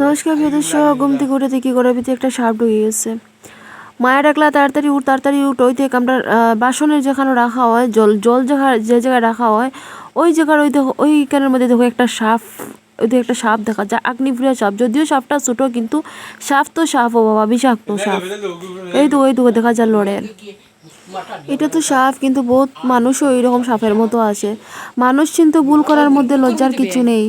নমস্কার প্রিয় দর্শক, ঘুম থেকে উঠে দেখি ঘরের ভিতরে একটা সাপ ঢুকে গেছে। মায়া ডাকলা, তাড়াতাড়ি উঠ তাড়াতাড়ি উঠ, ওই থেকে আমরা বাসনের যেখানে রাখা হয়, জল জল জায়গা যে জায়গায় রাখা হয়, ওই জায়গার ওই দেখো ওইখানের মধ্যে দেখো একটা সাপ, ওই একটা সাপ দেখা যায় আগ্নিপ্রিয় সাপ। যদিও সাপটা ছোট, কিন্তু সাপ তো সাপ ও বাবা, বিষাক্ত সাপ। এই তো, ওই দিকে দেখা যায় লড়ের এটা তো সাপ কিন্তু বহুত মানুষও এইরকম সাপের মতো আছে মানুষ কিন্তু ভুল করার মধ্যে লজ্জার কিছু নেই।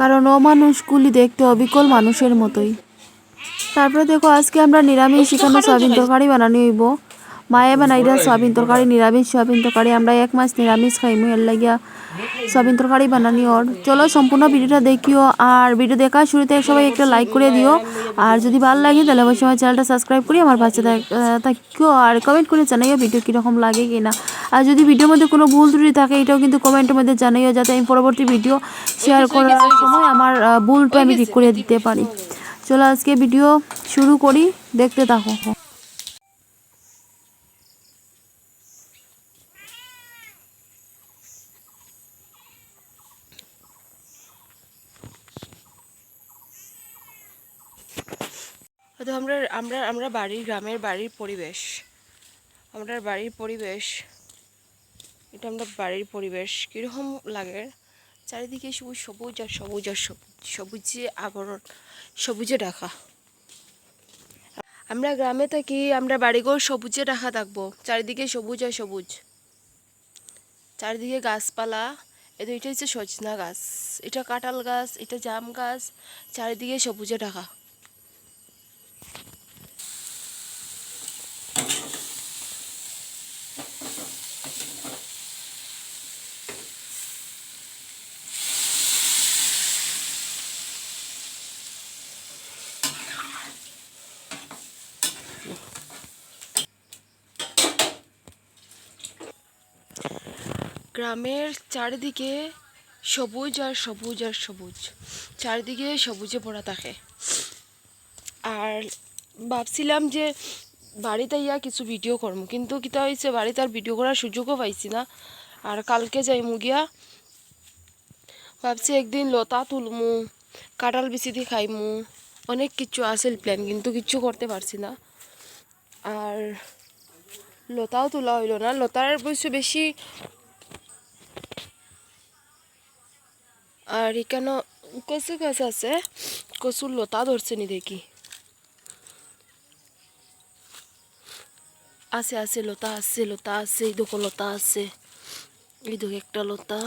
কারণ অমানুষগুলি দেখতে অবিকল মানুষের মতোই। তারপরে দেখো, আজকে আমরা নিরামিষ, এখানে সয়াবিন তরকারি বানানো হইব। মায়ে বানাইরা সয়াবিন তরকারি নিরামিষ সয়াবিন তরকারি আমরা এক মাস নিরামিষ খাইমু এর লাগিয়া সয়াবিন তরকারি বানানি ওর। চলো সম্পূর্ণ ভিডিওটা দেখিও আর ভিডিও দেখার শুরুতে সবাই একটা লাইক করে দিও। আর যদি ভালো লাগে তাহলে অবশ্যই আমার চ্যানেলটা সাবস্ক্রাইব করি আমার আহ, থাকিও আর কমেন্ট করে জানাইও ভিডিও কীরকম লাগে কি না আর যদি ভিডিওর মধ্যে কোনো ভুল ত্রুটি থাকে এটাও কিন্তু কমেন্টের মধ্যে জানাইও যাতে আমি পরবর্তী ভিডিও শেয়ার করার সময় আমার ভুলটা আমি ঠিক করে দিতে পারি। চলো আজকে ভিডিও শুরু করি দেখতে থাকো। তো আমরা আমরা আমরা বাড়ির গ্রামের বাড়ির পরিবেশ। আমরা বাড়ির পরিবেশ। এটা আমরা বাড়ির পরিবেশ। কীরকম লাগে? চারিদিকে সবুজ সবুজ আর সবুজ আর সবুজ, সবুজে আবরণ, সবুজে ঢাকা। আমরা গ্রামে থাকি, আমরা বাড়িঘর সবুজে ঢাকা থাকব। চারিদিকে সবুজ আর সবুজ। চারিদিকে গাছপালা। এ এটা হচ্ছে সজনা গাছ। এটা কাঁঠাল গাছ, এটা জাম গাছ। চারিদিকে সবুজে ঢাকা। গ্রামের চারিদিকে সবুজ আর সবুজ আর সবুজ। চারিদিকে সবুজে ভরা থাকে। আর ভাবছিলাম যে বাড়িতে ইয়া কিছু ভিডিও করব কিন্তু কিতা হয়েছে বাড়িতে আর ভিডিও করার সুযোগও পাইছি না। আর কালকে যাই মুগিয়া ভাবছি একদিন লতা তুলমু, কাঁঠাল বিচি দিয়ে খাইমু, অনেক কিছু আসেল প্ল্যান কিন্তু কিচ্ছু করতে পারছি না। আর লতাও তোলা হইল না। লতার অবশ্য বেশি আর এখানে কচু গাছ আছে। কচুর লতা ধরছে নি দেখি আছে আছে, লতা আছে লতা আছে, এই দেখো লতা আছে। এই দেখো একটা লতা,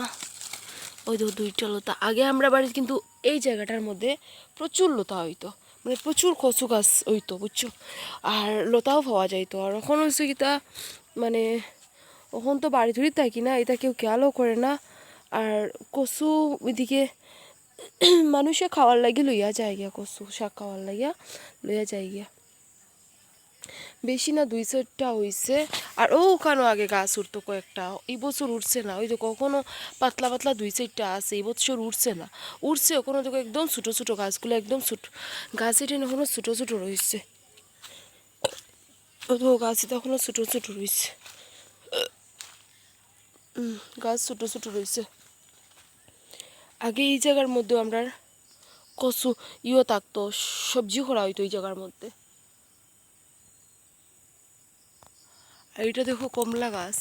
ওই দেখো দুইটা লতা। আগে আমরা বাড়ির কিন্তু এই জায়গাটার মধ্যে প্রচুর লতা হইতো মানে প্রচুর কচু গাছ হইতো, বুঝছ? আর লতাও পাওয়া যাইতো। আর এখন হচ্ছে কি তা মানে এখন তো বাড়ি ধরি থাকি না, এটা কেউ খেয়ালও করে না। আর কচু ওইদিকে মানুষে খাওয়ার লাগে লইয়া যায় গিয়া কচু শাক খাওয়ার লাগিয়া লইয়া যায় গিয়া বেশি না দুই চারটা হইছে। আর ও ওখানে আগে গাছ উঠতো কয়েকটা। এই বছর উঠছে না। ওই যে কখনো পাতলা পাতলা দুই চারটা আছে, এই বছর উঠছে না। উঠছে কোনো দেখো একদম ছোটো ছোটো গাছগুলো, একদম ছোটো। গাছ এটা এখনও ছোটো ছোটো রয়েছে তো গাছ এটা এখনও ছোটো ছোটো রয়েছে গাছ ছোটো ছোটো রয়েছে আগে এই জায়গার মধ্যে আমরা কচু ইয়ে থাকতো, সবজি করা হইতো এই জায়গার মধ্যে। আর এটা দেখো কমলা গাছ।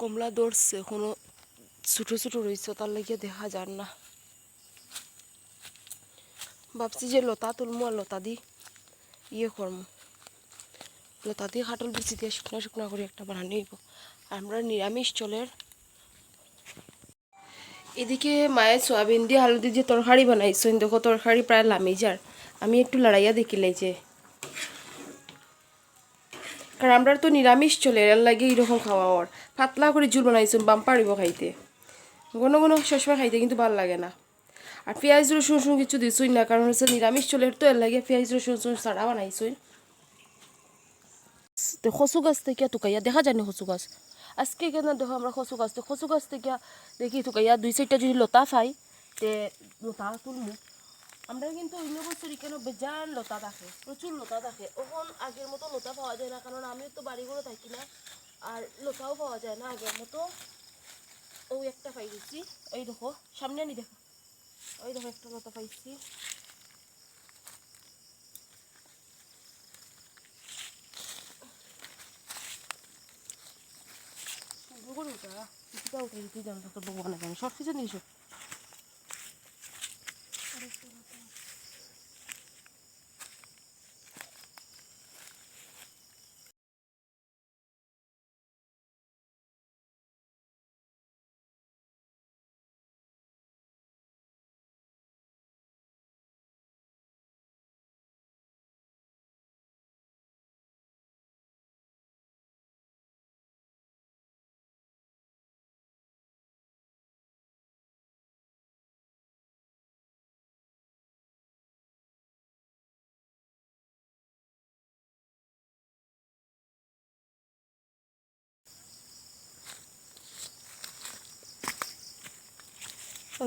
কমলা ধরছে, এখনও ছোট ছোট রয়েছে, তার লাগিয়ে দেখা যার না। ভাবছি যে লতা তুলমু আর লতা দি ইয়ে করমু। লতা দিয়ে খাটল বেশি দিয়ে শুকনা শুকনা করে একটা বানানি আর আমরা নিরামিষ চলের এদিকে মায়ের সোয়াবিন দিয়ে আলু দিয়ে যে তরকারি বানাইছেন দেখো তরকারি প্রায় লামি যার আমি একটু লড়াইয়া দেখিলাই যে। কারণ আমরা তো নিরামিষ চলে এর লাগে এরকম খাওয়া ওর পাতলা করে জুল বানাইছেন বাম পারিব খাইতে। ঘন ঘন সসময় খাইতে, কিন্তু ভালো লাগে না। আর পেঁয়াজ রসুন রসুন কিছু দিছই না কারণ হচ্ছে নিরামিষ চলে তো এর লাগে পেঁয়াজ রসুন রসুন ছাড়া বানাইছই। তো কচু গাছ থেকে টুকাইয়া দেখা যায়নি কচু গাছ? আজকে কেন দেখো আমরা কচু গাছ তো কচু গাছ থেকে দেখি টুকাইয়া দুই চারটা যদি লতা পাই তে লতা তুলমু। আমরা কিন্তু অন্য বছর এখানে বেজান লতা থাকে প্রচুর লতা থাকে ওখন আগের মতো লতা পাওয়া যায় না, কারণ আমিও তো বাড়ি করে থাকি না, আর লতাও পাওয়া যায় না আগের মতো। ও একটা পাই গেছি ওই দেখো, সামনে নি দেখো। ওই দেখো একটা লতা পাইছি। সব কিছু ওই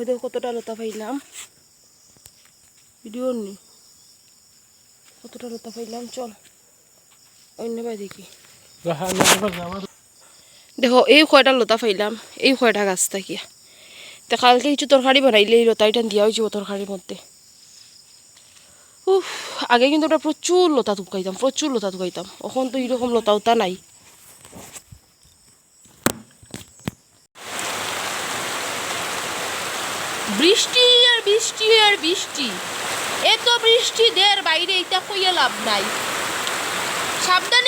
দেখো কতটা লতা পাইলাম? ভিডিও নি কতটা লতা পাইলাম? চল, অন্য দেখি। দেখো, এই কয়টা লতা পাইলাম, এই কয়টা গাছ থাকিয়া। তা কালকে কিছু তরকারি বানাইলে এই লতাইটা দিয়া হয়েছে তরকারির মধ্যে। উফ, আগে কিন্তু ওটা প্রচুর লতা তুকাইতাম, প্রচুর লতা তুকাইতাম। এখন তো এরকম লতা উতা নাই। বৃষ্টি আর বৃষ্টি আর বৃষ্টি। এত বৃষ্টি দের বাইরে এটা কইয়া লাভ নাই। সাবধান